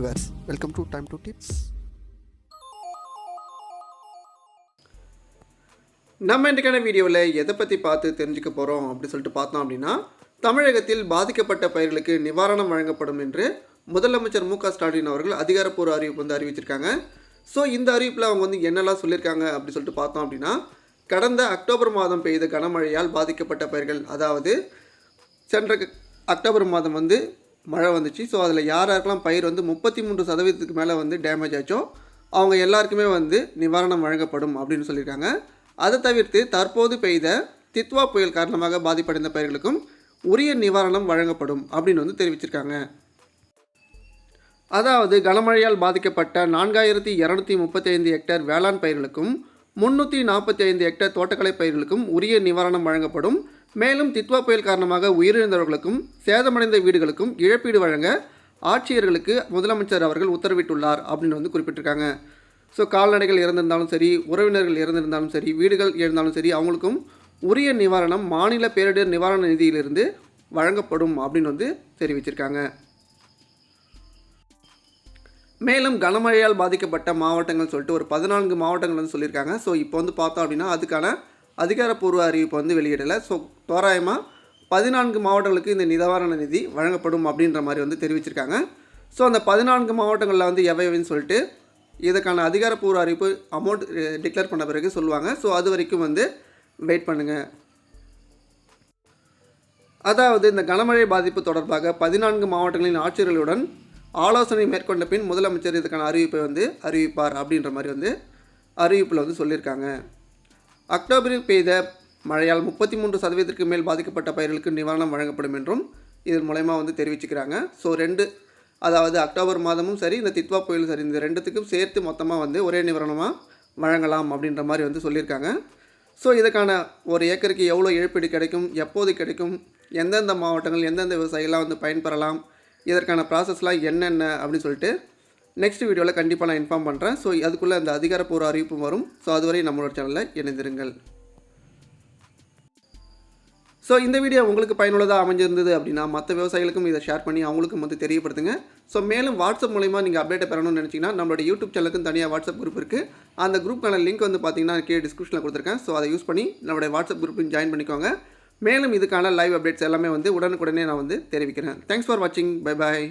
Viewers welcome to time to tips நம்ம இன்றைக்கான வீடியோவில் எதை பற்றி பார்த்து தெரிஞ்சுக்க போகிறோம் அப்படின்னு சொல்லிட்டு பார்த்தோம் அப்படின்னா தமிழகத்தில் பாதிக்கப்பட்ட பயிர்களுக்கு நிவாரணம் வழங்கப்படும் என்று முதலமைச்சர் மு க ஸ்டாலின் அவர்கள் அதிகாரப்பூர்வ அறிவிப்பு வந்து அறிவிச்சிருக்காங்க. ஸோ இந்த அறிவிப்பில் அவங்க வந்து என்னெல்லாம் சொல்லியிருக்காங்க அப்படின்னு சொல்லிட்டு பார்த்தோம் அப்படின்னா கடந்த அக்டோபர் மாதம் பெய்த கனமழையால் பாதிக்கப்பட்ட பயிர்கள் அதாவது சென்ற அக்டோபர் மாதம் வந்து மழை வந்துச்சு. ஸோ அதில் யார் யாருக்கெல்லாம் பயிர் வந்து முப்பத்தி மூன்று சதவீதத்துக்கு மேலே வந்து டேமேஜ் ஆச்சோ அவங்க எல்லாருக்குமே வந்து நிவாரணம் வழங்கப்படும் அப்படின்னு சொல்லியிருக்காங்க. அதை தவிர்த்து தற்போது பெய்த தித்வா புயல் காரணமாக பாதிப்படைந்த பயிர்களுக்கும் உரிய நிவாரணம் வழங்கப்படும் அப்படின்னு வந்து தெரிவிச்சிருக்காங்க. அதாவது கனமழையால் பாதிக்கப்பட்ட நான்காயிரத்தி இரநூத்தி முப்பத்தி ஐந்து ஹெக்டேர் வேளாண் பயிர்களுக்கும் முன்னூற்றி நாற்பத்தி ஐந்து ஹெக்டேர் தோட்டக்கலை பயிர்களுக்கும் உரிய நிவாரணம் வழங்கப்படும் மேலும் தித்வா புயல் காரணமாக உயிரிழந்தவர்களுக்கும் சேதமடைந்த வீடுகளுக்கும் இழப்பீடு வழங்க ஆட்சியர்களுக்கு முதலமைச்சர் அவர்கள் உத்தரவிட்டுள்ளார் அப்படின்னு வந்து குறிப்பிட்டிருக்காங்க. ஸோ கால்நடைகள் இறந்திருந்தாலும் சரி உறவினர்கள் இறந்திருந்தாலும் சரி வீடுகள் இருந்தாலும் சரி அவங்களுக்கும் உரிய நிவாரணம் மாநில பேரிடர் நிவாரண நிதியிலிருந்து வழங்கப்படும் அப்படின்னு வந்து தெரிவிச்சிருக்காங்க. மேலும் கனமழையால் பாதிக்கப்பட்ட மாவட்டங்கள் சொல்லிட்டு ஒரு பதினான்கு மாவட்டங்கள் வந்து சொல்லியிருக்காங்க. ஸோ இப்போ வந்து பார்த்தோம் அப்படின்னா அதுக்கான அதிகாரப்பூர்வ அறிவிப்பு வந்து வெளியிடலை. ஸோ தோராயமாக பதினான்கு மாவட்டங்களுக்கு இந்த நிவாரண நிதி வழங்கப்படும் அப்படின்ற மாதிரி வந்து தெரிவிச்சிருக்காங்க. ஸோ அந்த பதினான்கு மாவட்டங்களில் வந்து எவைன்னு சொல்லிட்டு இதற்கான அதிகாரப்பூர்வ அறிவிப்பு அமௌண்ட் டிக்ளேர் பண்ண பிறகு சொல்லுவாங்க. ஸோ அது வரைக்கும் வந்து வெயிட் பண்ணுங்கள் அதாவது இந்த கனமழை பாதிப்பு தொடர்பாக பதினான்கு மாவட்டங்களின் ஆட்சியர்களுடன் ஆலோசனை மேற்கொண்ட பின் முதலமைச்சர் இதுக்கான அறிவிப்பை வந்து அறிவிப்பார் அப்படின்ற மாதிரி வந்து அறிவிப்பில் வந்து சொல்லியிருக்காங்க. அக்டோபரில் பெய்த மழையால் முப்பத்தி மூன்று சதவீதத்திற்கு மேல் பாதிக்கப்பட்ட பயிர்களுக்கு நிவாரணம் வழங்கப்படும் என்றும் இதன் மூலயமா வந்து தெரிவிச்சுக்கிறாங்க. ஸோ ரெண்டு அதாவது அக்டோபர் மாதமும் சரி இந்த தித்வா புயலும் சரி இந்த ரெண்டுத்துக்கும் சேர்த்து மொத்தமாக வந்து ஒரே நிவாரணமாக வழங்கலாம் அப்படின்ற மாதிரி வந்து சொல்லியிருக்காங்க. ஸோ இதுக்கான ஒரு ஏக்கருக்கு எவ்வளோ இழப்பீடு கிடைக்கும் எப்போது கிடைக்கும் எந்தெந்த மாவட்டங்கள் எந்தெந்த விவசாயிகள்லாம் வந்து பயன்பெறலாம் இதற்கான ப்ராசஸ்லாம் என்னென்ன அப்படின்னு சொல்லிட்டு நெக்ஸ்ட் வீடியோவில் கண்டிப்பாக நான் இன்ஃபார்ம் பண்ணுறேன் ஸோ அதுக்குள்ளே அந்த அதிகாரப்பூர்வ அறிவிப்பும் வரும். ஸோ அதுவரை நம்மளோட சேனலில் இணைந்திருங்கள். ஸோ இந்த வீடியோ உங்களுக்கு பயனுள்ளதாக அமைஞ்சிருந்தது அப்படின்னா மற்ற விவசாயிகளுக்கும் இதை ஷேர் பண்ணி அவங்களுக்கும் வந்து தெரியப்படுத்துங்க. ஸோ மேலும் வாட்ஸ்அப் மூலிமா நீங்கள் அப்டேட்டை பெறணும்னு நினச்சிங்கன்னா நம்மளோட யூடியூப் சேனலுக்கும் தனியாக வாட்ஸ்அப் குரூப் இருக்குது அந்த குரூப்க்கான லிங்க் வந்து பார்த்தீங்கன்னா கீழே டிஸ்கிரிப்ஷனில் கொடுத்துருக்கேன். ஸோ அதை யூஸ் பண்ணி நம்மளுடைய வாட்ஸ்அப் குரூப்பில் ஜாயின் பண்ணிக்கோங்க. மேலும் இதுக்கான லைவ் அப்டேட்ஸ் எல்லாமே வந்து உடனுக்குடனே நான் வந்து தெரிவிக்கிறேன். தேங்க்ஸ் ஃபார் வாட்சிங் பை பாய்